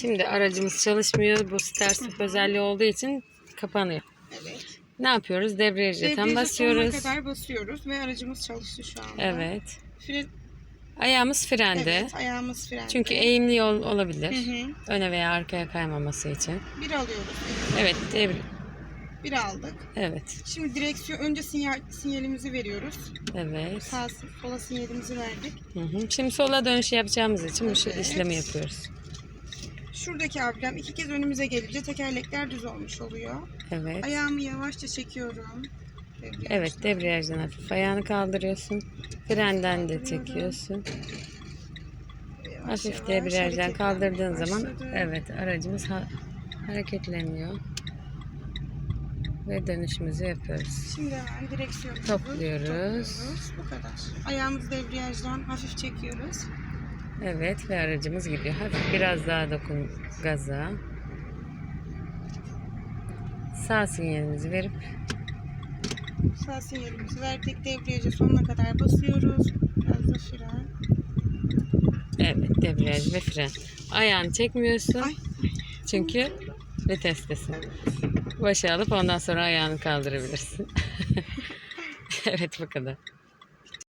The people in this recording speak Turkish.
Şimdi aracımız çalışmıyor. Bu start özelliği olduğu için kapanıyor. Evet. Ne yapıyoruz? Debriyaja tam Debriyaja basıyoruz. sonuna kadar basıyoruz ve aracımız çalıştı şu anda. Evet. Fren, Ayağımız frende. evet ayağımız frende. Çünkü eğimli yol olabilir. Hı hı. Öne veya arkaya kaymaması için. Bir alıyoruz. Evet, devri. Bir aldık. Evet. Şimdi direksiyon önce sinyal, sinyalimizi veriyoruz. Evet. Sağ sola sinyalimizi verdik. Hı hı. Şimdi sola dönüş yapacağımız için bu şu Evet. işlemi yapıyoruz. Şuradaki ablem iki kez önümüze gelince tekerlekler düz olmuş oluyor. Evet. Ayağımı yavaşça çekiyorum. Debriyajdan. Evet, debriyajdan hafif ayağını kaldırıyorsun. Frenden de çekiyorsun. Yavaş Hafif yavaş debriyajdan kaldırdığın zaman başladı. evet aracımız ha- hareketleniyor. Ve dönüşümüzü yapıyoruz. Şimdi hemen direksiyonumuzu Topluyoruz. topluyoruz. Bu kadar. Ayağımızı debriyajdan hafif çekiyoruz. Evet ve aracımız gidiyor. Hafif biraz daha dokun gaza. Sağ sinyalimizi verip Sağ sinyalimizi verdik. Debriyaja sonuna kadar basıyoruz. Biraz da fren. evet debriyaj ve fren. Ayağını çekmiyorsun. Ay. Çünkü vitestesin. Başa alıp ondan sonra ayağını kaldırabilirsin. evet bu kadar.